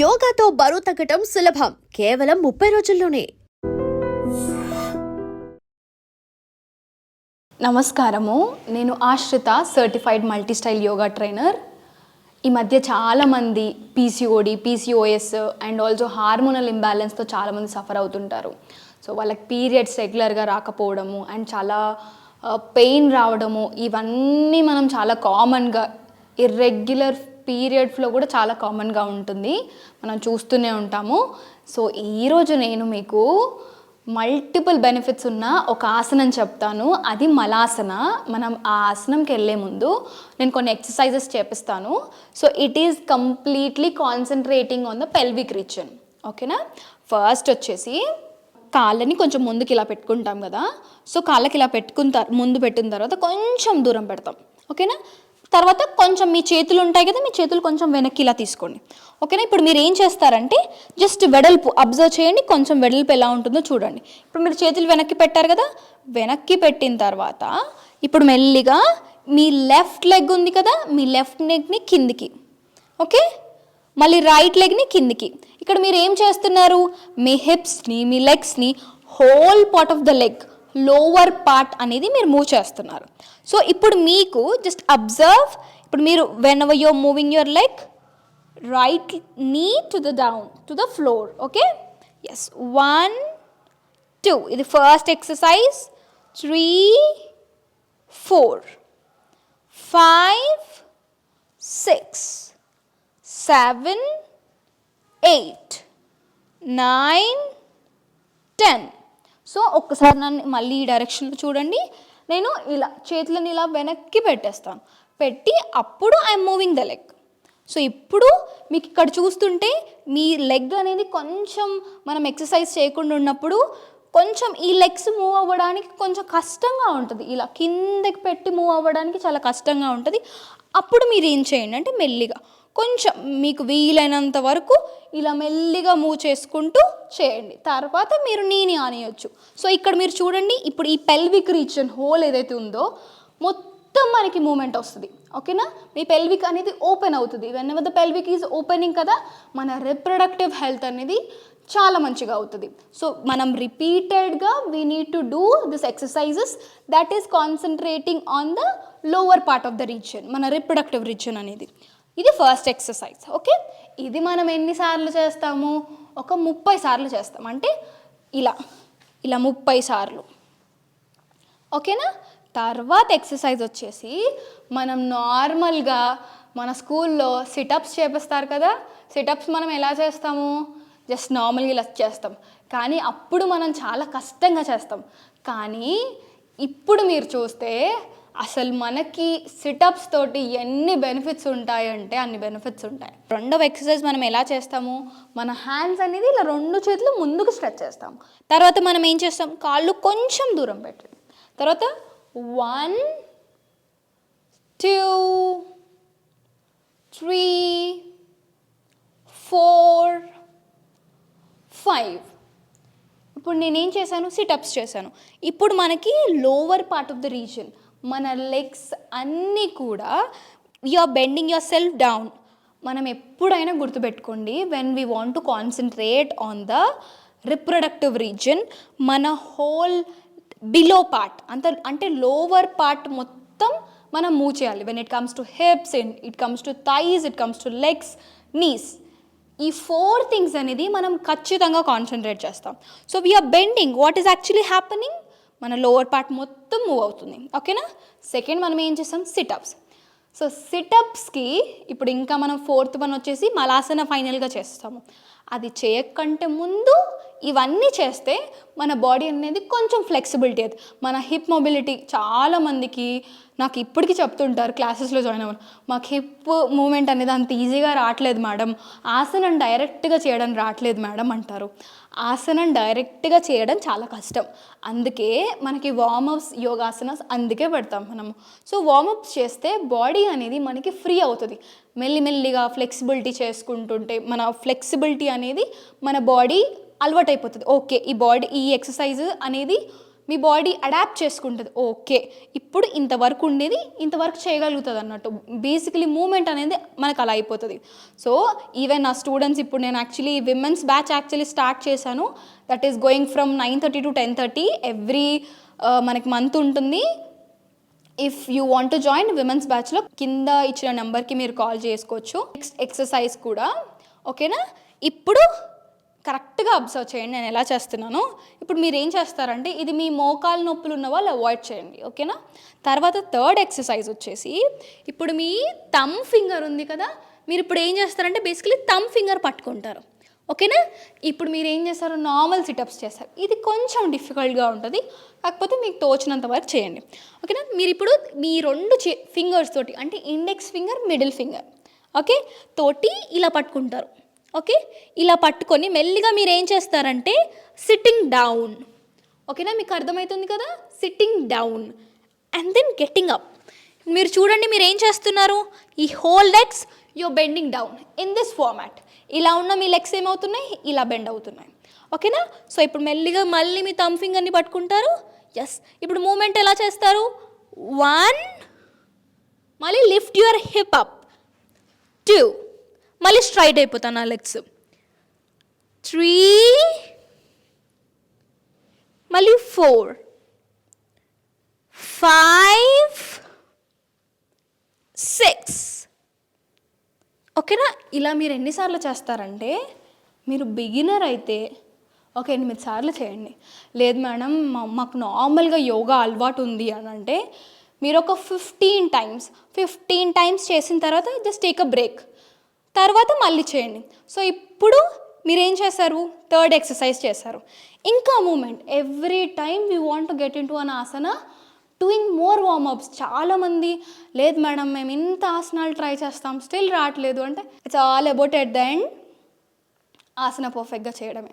యోగాతో బరువు తగ్గటం సులభం. కేవలం ముప్పై రోజుల్లోనే. నమస్కారము. నేను Ashritha certified multi style yoga trainer ఈ మధ్య చాలామంది PCOD PCOS and also hormonal ఇంబ్యాలెన్స్తో చాలామంది సఫర్ అవుతుంటారు. సో వాళ్ళకి పీరియడ్స్ రెగ్యులర్గా రాకపోవడము అండ్ చాలా uh, పెయిన్ రావడము ఇవన్నీ మనం చాలా కామన్గా ఇర్రెగ్యులర్ పీరియడ్ ఫ్లో కూడా చాలా కామన్గా ఉంటుంది. మనం చూస్తూనే ఉంటాము. సో ఈరోజు నేను మీకు మల్టిపుల్ బెనిఫిట్స్ ఉన్న ఒక ఆసనం చెప్తాను. అది మలాసన. మనం ఆ ఆసనంకి వెళ్ళే ముందు నేను కొన్ని ఎక్సర్సైజెస్ చేపిస్తాను. So it is completely concentrating on the pelvic region ఓకేనా? ఫస్ట్ వచ్చేసి కాళ్ళని కొంచెం ముందుకు ఇలా పెట్టుకుంటాం కదా. సో కాళ్ళకి ఇలా పెట్టుకున్న ముందు పెట్టిన తర్వాత కొంచెం దూరం పెడతాం. ఓకేనా? తర్వాత కొంచెం మీ చేతులు ఉంటాయి కదా మీ చేతులు కొంచెం వెనక్కి ఇలా తీసుకోండి. ఓకేనా? ఇప్పుడు మీరు ఏం చేస్తారంటే జస్ట్ వెడల్పు అబ్జర్వ్ చేయండి కొంచెం వెడల్పు ఎలా ఉంటుందో చూడండి. ఇప్పుడు మీరు చేతులు వెనక్కి పెట్టారు కదా వెనక్కి పెట్టిన తర్వాత ఇప్పుడు మెల్లిగా మీ లెఫ్ట్ లెగ్ ఉంది కదా మీ లెఫ్ట్ లెగ్ని కిందికి. ఓకే? మళ్ళీ రైట్ లెగ్ని కిందికి. ఇక్కడ మీరు ఏం చేస్తున్నారు? మీ హిప్స్ని మీ లెగ్స్ని whole part of the leg lower part అనేది మీరు మూవ్ చేస్తున్నారు. సో ఇప్పుడు మీకు జస్ట్ అబ్జర్వ్ ఇప్పుడు మీరు whenever your moving your leg right knee to the down to the floor okay yes one two ఇది first exercise three four five six seven eight nine ten so ఒక్కసారి నన్ను మళ్ళీ ఈ డైరెక్షన్లో చూడండి. నేను ఇలా చేతులను ఇలా వెనక్కి పెట్టేస్తాను. పెట్టి అప్పుడు I'm moving the leg so ఇప్పుడు మీకు ఇక్కడ చూస్తుంటే మీ లెగ్ అనేది కొంచెం మనం ఎక్సర్సైజ్ చేయకుండా ఉన్నప్పుడు కొంచెం ఈ లెగ్స్ మూవ్ అవ్వడానికి కొంచెం కష్టంగా ఉంటుంది. ఇలా కిందకి పెట్టి మూవ్ అవ్వడానికి చాలా కష్టంగా ఉంటుంది. అప్పుడు మీరు ఏం చేయండి అంటే మెల్లిగా కొంచెం మీకు వీలైనంత వరకు ఇలా మెల్లిగా మూవ్ చేసుకుంటూ చేయండి. తర్వాత మీరు నీని ఆనేయచ్చు. సో ఇక్కడ మీరు చూడండి ఇప్పుడు ఈ పెల్విక్ రీజన్ హోల్ ఏదైతే ఉందో మొత్తం మనకి మూమెంట్ వస్తుంది. ఓకేనా? మీ పెల్విక్ అనేది ఓపెన్ అవుతుంది. Whenever the pelvic is opening కదా మన రిప్రొడక్టివ్ హెల్త్ అనేది చాలా మంచిగా అవుతుంది. సో మనం రిపీటెడ్గా we need to do this exercises that is concentrating on the lower part of the region మన రిప్రొడక్టివ్ రీజన్ అనేది. ఇది ఫస్ట్ ఎక్సర్సైజ్ ఓకే ఇది మనం ఎన్నిసార్లు చేస్తాము? ఒక ముప్పై సార్లు చేస్తాం. అంటే ఇలా ఇలా ముప్పై సార్లు. ఓకేనా తర్వాత ఎక్సర్సైజ్ వచ్చేసి మనం నార్మల్గా మన స్కూల్లో సిటప్స్ చేపిస్తారు కదా? సిటప్స్ మనం ఎలా చేస్తాము? జస్ట్ నార్మల్గా ఇలా చేస్తాం. కానీ అప్పుడు మనం చాలా కష్టంగా చేస్తాం. కానీ ఇప్పుడు మీరు చూస్తే అసలు మనకి సిటప్స్ తోటి ఎన్ని బెనిఫిట్స్ ఉంటాయంటే అన్ని బెనిఫిట్స్ ఉంటాయి. రెండవ ఎక్సర్సైజ్ మనం ఎలా చేస్తాము? మన హ్యాండ్స్ అనేది ఇలా రెండు చేతులు ముందుకు స్ట్రెచ్ చేస్తాం. తర్వాత మనం ఏం చేస్తాం? కాళ్ళు కొంచెం దూరం పెట్టండి తర్వాత one two three four five ఇప్పుడు నేనేం చేశాను? సిటప్స్ చేశాను. ఇప్పుడు మనకి lower part of the region మన లెగ్స్ అన్నీ కూడా are bending yourself down మనం ఎప్పుడైనా గుర్తుపెట్టుకోండి when we want to concentrate on the reproductive region మన హోల్ బిలో పార్ట్ అంత అంటే లోవర్ పార్ట్ మొత్తం మనం మూవ్ చేయాలి. When it comes to hips it comes to thighs it comes to legs knees ఈ ఫోర్ థింగ్స్ అనేది మనం ఖచ్చితంగా కాన్సన్ట్రేట్ చేస్తాం. So we're bending what is actually happening మన లోవర్ పార్ట్ మొత్తం మూవ్ అవుతుంది. ఓకేనా సెకండ్ మనం ఏం చేస్తాం? సిటప్స్ సో సిటప్స్కి ఇప్పుడు ఇంకా మనం ఫోర్త్ వన్ వచ్చేసి మలాసన ఫైనల్గా చేస్తాము. అది చేయకంటే ముందు ఇవన్నీ చేస్తే మన బాడీ అనేది కొంచెం ఫ్లెక్సిబిలిటీ అవుతుంది మన హిప్ మొబిలిటీ చాలామందికి నాకు ఇప్పటికీ చెప్తుంటారు క్లాసెస్లో జాయిన్ అవ్వను. మాకు హిప్ మూమెంట్ అనేది అంత ఈజీగా రావట్లేదు మేడం. ఆసనం డైరెక్ట్గా చేయడం రావట్లేదు మేడం అంటారు. ఆసనం డైరెక్ట్గా చేయడం చాలా కష్టం. అందుకే మనకి వార్మప్స్ యోగాసనాస్ అందుకే పెడతాం మనము. సో వార్మప్స్ చేస్తే బాడీ అనేది మనకి ఫ్రీ అవుతుంది. మెల్లిమెల్లిగా ఫ్లెక్సిబిలిటీ చేసుకుంటుంటే మన ఫ్లెక్సిబిలిటీ అనేది మన బాడీ అలవాటైపోతుంది. ఓకే ఈ బాడీ ఈ ఎక్సర్సైజ్ అనేది మీ బాడీ అడాప్ట్ చేసుకుంటుంది. ఓకే ఇప్పుడు ఇంతవరకు ఉండేది ఇంతవరకు చేయగలుగుతుంది అన్నట్టు బేసికలీ మూమెంట్ అనేది మనకు అలా అయిపోతుంది. సో ఈవెన్ నా స్టూడెంట్స్ ఇప్పుడు నేను actually women's batch actually start చేశాను. That is going from nine thirty to ten thirty every మనకి మంత్ ఉంటుంది. If you want to join women's బ్యాచ్లో కింద ఇచ్చిన నెంబర్కి మీరు కాల్ చేసుకోవచ్చు. నెక్స్ట్ ఎక్సర్సైజ్ కూడా. ఓకేనా? ఇప్పుడు కరెక్ట్గా అబ్జర్వ్ చేయండి నేను ఎలా చేస్తున్నాను. ఇప్పుడు మీరు ఏం చేస్తారంటే ఇది మీ మోకాలు నొప్పులు ఉన్న వాళ్ళు అవాయిడ్ చేయండి ఓకేనా? తర్వాత థర్డ్ ఎక్సర్సైజ్ వచ్చేసి ఇప్పుడు మీ తమ్ ఫింగర్ ఉంది కదా మీరు ఇప్పుడు ఏం చేస్తారంటే బేసికలీ తమ్ ఫింగర్ పట్టుకుంటారు ఓకేనా? ఇప్పుడు మీరు ఏం చేస్తారు నార్మల్ సిటప్స్ చేస్తారు ఇది కొంచెం డిఫికల్ట్గా ఉంటుంది కాకపోతే మీకు తోచినంత వరకు చేయండి ఓకేనా? మీరు ఇప్పుడు మీ రెండు ఫింగర్స్ తోటి అంటే index finger middle finger okay? తోటి ఇలా పట్టుకుంటారు ఓకే? ఇలా పట్టుకొని మెల్లిగా మీరు ఏం చేస్తారంటే సిట్టింగ్ డౌన్ ఓకేనా? మీకు అర్థమవుతుంది కదా? Sitting down and then getting up మీరు చూడండి మీరు ఏం చేస్తున్నారు? ఈ whole legs you're bending down in this format ఇలా ఉన్న మీ లెగ్స్ ఏమవుతున్నాయి? ఇలా బెండ్ అవుతున్నాయి. ఓకేనా? సో ఇప్పుడు మెల్లిగా మళ్ళీ మీ థమ్ ఫింగర్ని పట్టుకుంటారు. ఎస్ ఇప్పుడు మూమెంట్ ఎలా చేస్తారు? వన్ మళ్ళీ lift your hip up two మళ్ళీ స్ట్రైట్ అయిపోతాను ఆ లెగ్స్ త్రీ మళ్ళీ ఫోర్. Five six. ఓకేనా? ఇలా మీరు ఎన్నిసార్లు చేస్తారంటే మీరు బిగినర్ అయితే ఒక ఎనిమిది సార్లు చేయండి. లేదు మేడం మాకు నార్మల్గా యోగా అలవాటు ఉంది అని అంటే మీరు ఒక ఫిఫ్టీన్ టైమ్స్ ఫిఫ్టీన్ టైమ్స్ చేసిన తర్వాత జస్ట్ టేక్ అ బ్రేక్. తర్వాత మళ్ళీ చేయండి. సో ఇప్పుడు మీరు ఏం చేశారు? థర్డ్ ఎక్సర్సైజ్ చేశారు. ఇంకా moment. Every time we want to get into an asana doing more warmups చాలామంది లేదు మేడం మేము ఇంత ఆసనాలు ట్రై చేస్తాం స్టిల్ రావట్లేదు. అంటే it's all about at the end asana పర్ఫెక్ట్గా చేయడమే.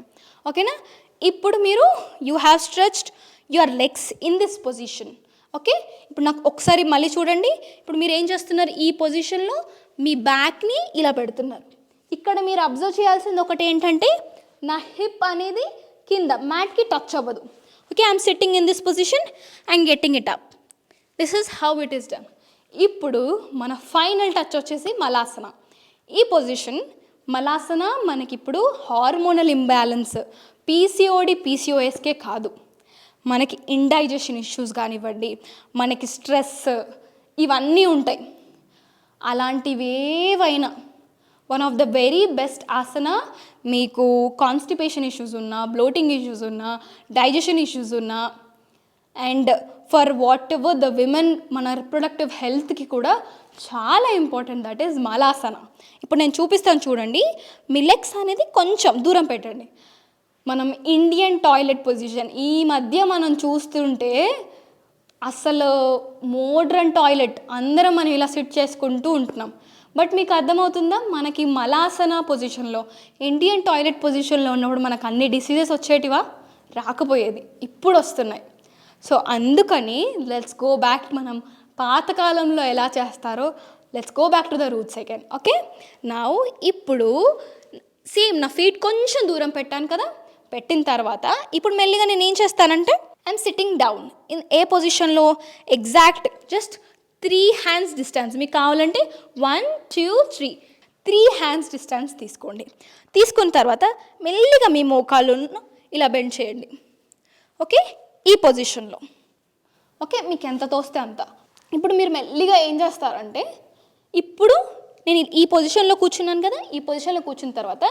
ఓకేనా? ఇప్పుడు మీరు you have stretched your legs in this position okay? ఇప్పుడు నాకు ఒకసారి మళ్ళీ చూడండి. ఇప్పుడు మీరు ఏం చేస్తున్నారు? ఈ పొజిషన్లో మీ బ్యాక్ని ఇలా పెడుతున్నారు. ఇక్కడ మీరు అబ్జర్వ్ చేయాల్సింది ఒకటి ఏంటంటే నా హిప్ అనేది కింద మ్యాట్కి టచ్ అవ్వదు. Okay I'm sitting in this position and getting it up this is how it is done ఇప్పుడు మన ఫైనల్ టచ్ వచ్చేసి మలాసన ఈ పొజిషన్ మలాసన మనకిప్పుడు హార్మోనల్ ఇంబ్యాలెన్స్ పీసీఓడి పీసీఓఎస్కే కాదు. మనకి ఇండైజెషన్ ఇష్యూస్ కానివ్వండి మనకి స్ట్రెస్ ఇవన్నీ ఉంటాయి. అలాంటివేవైనా. One of the very best asana మీకు కాన్స్టిపేషన్ ఇష్యూస్ ఉన్నా బ్లోటింగ్ ఇష్యూస్ ఉన్నా డైజెషన్ ఇష్యూస్ ఉన్నా and for whatever the women మన రిప్రొడక్టివ్ హెల్త్కి కూడా చాలా ఇంపార్టెంట్ దట్ ఈస్ మలాసన ఇప్పుడు నేను చూపిస్తాను చూడండి. మీ లెగ్స్ అనేది కొంచెం దూరం పెట్టండి. మనం ఇండియన్ టాయిలెట్ పొజిషన్ ఈ మధ్య మనం చూస్తుంటే అసలు మోడ్రన్ టాయిలెట్ అందరం మనం ఇలా సిట్ చేసుకుంటూ ఉంటున్నాం. బట్ మీకు అర్థమవుతుందా? మనకి మలాసన పొజిషన్లో ఇండియన్ టాయిలెట్ పొజిషన్లో ఉన్నప్పుడు మనకు అన్ని డిసీజెస్ వచ్చేటివా? రాకపోయేది. ఇప్పుడు వస్తున్నాయి. సో అందుకని లెట్స్ గో బ్యాక్ మనం పాతకాలంలో ఎలా చేస్తారో let's go back to the roots again okay నా ఇప్పుడు సేమ్ నా ఫీట్ కొంచెం దూరం పెట్టాను కదా? పెట్టిన తర్వాత ఇప్పుడు మెల్లిగా నేను ఏం చేస్తానంటే I'm sitting down in a పొజిషన్లో exact just three hands distance మీకు కావాలంటే one two three three hands distance తీసుకోండి. తీసుకున్న తర్వాత మెల్లిగా మీ మోకాళ్ళను ఇలా బెండ్ చేయండి. ఓకే ఈ పొజిషన్లో ఓకే మీకు ఎంత తోస్తే అంత. ఇప్పుడు మీరు మెల్లిగా ఏం చేస్తారంటే ఇప్పుడు నేను ఈ పొజిషన్లో కూర్చున్నాను కదా ఈ పొజిషన్లో కూర్చున్న తర్వాత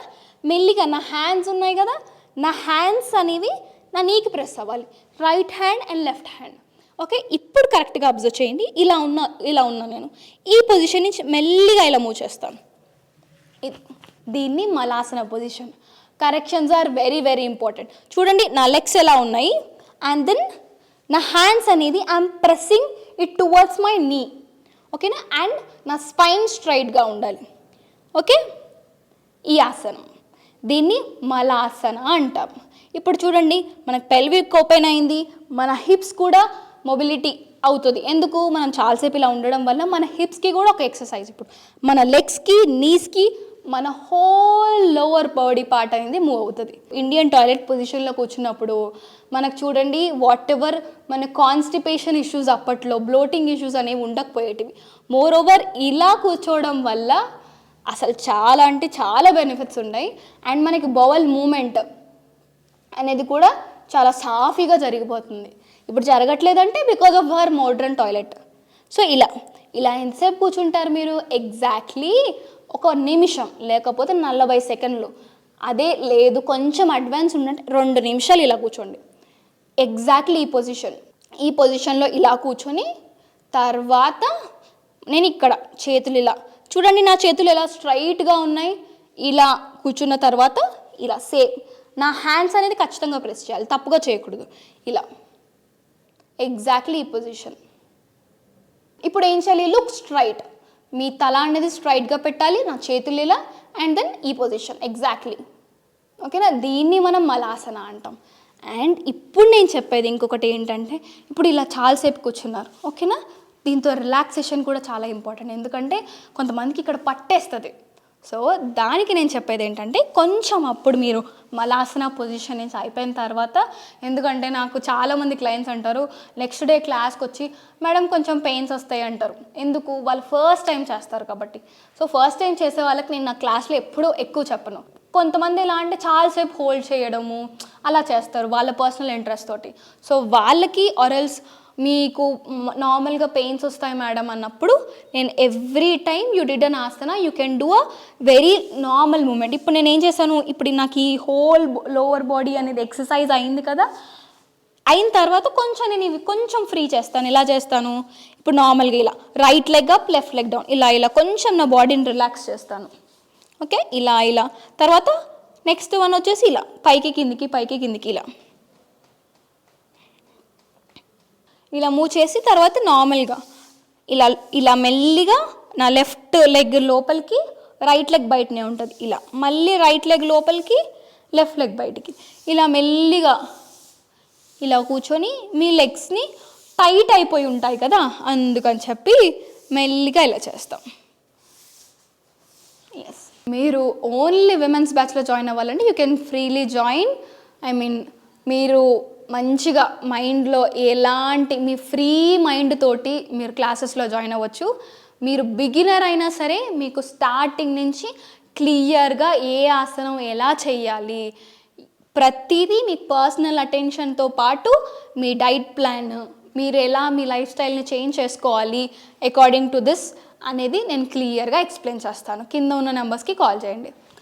మెల్లిగా నా హ్యాండ్స్ ఉన్నాయి కదా నా హ్యాండ్స్ అనేవి నా నీకి ప్రెస్ అవ్వాలి right hand and left hand okay ఇప్పుడు కరెక్ట్గా అబ్జర్వ్ చేయండి. ఇలా ఉన్న ఇలా ఉన్నా నేను. ఈ పొజిషన్ నుంచి మెల్లిగా ఇలా మూవ్ చేస్తాను. ఇది దీన్ని malasana position corrections are very very important చూడండి నా లెగ్స్ ఎలా ఉన్నాయి? అండ్ దెన్ నా హ్యాండ్స్ అనేది I'm pressing it towards my knee ఓకేనా అండ్ నా స్పైన్ స్ట్రైట్గా ఉండాలి. ఓకే ఈ ఆసనం. దీన్ని మలాసన అంటాం. ఇప్పుడు చూడండి మనకు పెల్విక్ ఓపెన్ అయింది మన హిప్స్ కూడా మొబిలిటీ అవుతుంది. ఎందుకు? మనం చాలాసేపు ఇలా ఉండడం వల్ల మన హిప్స్కి కూడా ఒక ఎక్సర్సైజ్ ఇప్పుడు. మన లెగ్స్కి నీస్కి మన హోల్ లోవర్ బాడీ పార్ట్ అనేది మూవ్ అవుతుంది. ఇండియన్ టాయిలెట్ పొజిషన్లో కూర్చున్నప్పుడు మనకు చూడండి వాట్ ఎవర్ మన కాన్స్టిపేషన్ ఇష్యూస్ అప్పట్లో బ్లోటింగ్ ఇష్యూస్ అనేవి ఉండకపోయేటివి. మోర్ ఓవర్ ఇలా కూర్చోవడం వల్ల అసలు చాలా అంటే చాలా బెనిఫిట్స్ ఉన్నాయి. అండ్ మనకి బౌల్ మూమెంట్ అనేది కూడా చాలా సాఫీగా జరిగిపోతుంది. ఇప్పుడు జరగట్లేదంటే because of our modern toilet so ఇలా ఇలా ఎంతసేపు కూర్చుంటారు మీరు? ఎగ్జాక్ట్లీ ఒక నిమిషం లేకపోతే నలభై సెకండ్లు. అదే లేదు కొంచెం అడ్వాన్స్ ఉండంటే రెండు నిమిషాలు ఇలా కూర్చోండి. ఎగ్జాక్ట్లీ ఈ పొజిషన్ ఈ పొజిషన్లో ఇలా కూర్చొని తర్వాత నేను ఇక్కడ చేతులు ఇలా చూడండి నా చేతులు ఎలా స్ట్రైట్గా ఉన్నాయి. ఇలా కూర్చున్న తర్వాత ఇలా సేమ్. నా హ్యాండ్స్ అనేది ఖచ్చితంగా ప్రెస్ చేయాలి తప్పుగా చేయకూడదు. ఇలా. ఎగ్జాక్ట్లీ ఈ పొజిషన్ ఇప్పుడు ఏం చేయాలి? లుక్ స్ట్రైట్ మీ తల అనేది స్ట్రైట్గా పెట్టాలి నా చేతులు ఇలా అండ్ దెన్ ఈ పొజిషన్ ఎగ్జాక్ట్లీ ఓకేనా? దీన్ని మనం మలాసన అంటాం. అండ్ ఇప్పుడు నేను చెప్పేది ఇంకొకటి ఏంటంటే ఇప్పుడు ఇలా చాలాసేపు కూర్చున్నారు. ఓకేనా? దీంతో రిలాక్సేషన్ కూడా చాలా ఇంపార్టెంట్ ఎందుకంటే కొంతమందికి ఇక్కడ పట్టేస్తుంది. సో దానికి నేను చెప్పేది ఏంటంటే కొంచెం అప్పుడు మీరు మలాసన పొజిషన్ నుంచి అయిపోయిన తర్వాత ఎందుకంటే నాకు చాలామంది క్లయింట్స్ అంటారు నెక్స్ట్ డే క్లాస్కి వచ్చి మేడం కొంచెం పెయిన్స్ వస్తాయి అంటారు. ఎందుకు? వాళ్ళు ఫస్ట్ టైం చేస్తారు కాబట్టి. సో ఫస్ట్ టైం చేసే వాళ్ళకి నేను నా క్లాస్లో ఎప్పుడూ ఎక్కువ చెప్పను. కొంతమంది ఎలా అంటే చాలాసేపు హోల్డ్ చేయడము అలా చేస్తారు వాళ్ళ పర్సనల్ ఇంట్రెస్ట్ తోటి. సో వాళ్ళకి ఆరల్స్ మీకు నార్మల్గా పెయిన్స్ వస్తాయి మేడం అన్నప్పుడు నేను every time you did an asana you can do a very normal moment ఇప్పుడు నేను ఏం చేశాను ఇప్పుడు నాకు ఈ హోల్ లోవర్ బాడీ అనేది ఎక్సర్సైజ్ అయింది కదా అయిన తర్వాత కొంచెం నేను ఇవి కొంచెం ఫ్రీ చేస్తాను. ఇలా చేస్తాను? ఇప్పుడు నార్మల్గా ఇలా right leg up left leg down ఇలా ఇలా కొంచెం నా బాడీని రిలాక్స్ చేస్తాను. ఓకే? ఇలా ఇలా. తర్వాత నెక్స్ట్ వన్ వచ్చేసి ఇలా పైకి కిందికి పైకి కిందికి ఇలా. ఇలా మూవ్ చేసి తర్వాత నార్మల్గా ఇలా ఇలా మెల్లిగా నా లెఫ్ట్ లెగ్ లోపలికి రైట్ లెగ్ బయటనే ఉంటుంది. ఇలా మళ్ళీ రైట్ లెగ్ లోపలికి లెఫ్ట్ లెగ్ బయటికి. ఇలా మెల్లిగా ఇలా కూర్చొని మీ లెగ్స్ని టైట్ అయిపోయి ఉంటాయి కదా అందుకని చెప్పి మెల్లిగా ఇలా చేస్తాం. ఎస్ మీరు ఓన్లీ విమెన్స్ బ్యాచ్లో జాయిన్ అవ్వాలంటే you can freely join I mean మీరు మంచిగా మైండ్లో ఎలాంటి మీ ఫ్రీ మైండ్ తోటి మీరు క్లాసెస్లో జాయిన్ అవ్వచ్చు. మీరు బిగినర్ అయినా సరే మీకు స్టార్టింగ్ నుంచి క్లియర్గా ఏ ఆసనం ఎలా చేయాలి ప్రతిదీ మీ పర్సనల్ అటెన్షన్తో పాటు మీ డైట్ ప్లాన్ మీరు ఎలా మీ లైఫ్ స్టైల్ని చేంజ్ చేసుకోవాలి అకార్డింగ్ టు దిస్ అనేది నేను క్లియర్గా ఎక్స్ప్లెయిన్ చేస్తాను. కింద ఉన్న నెంబర్స్కి కాల్ చేయండి.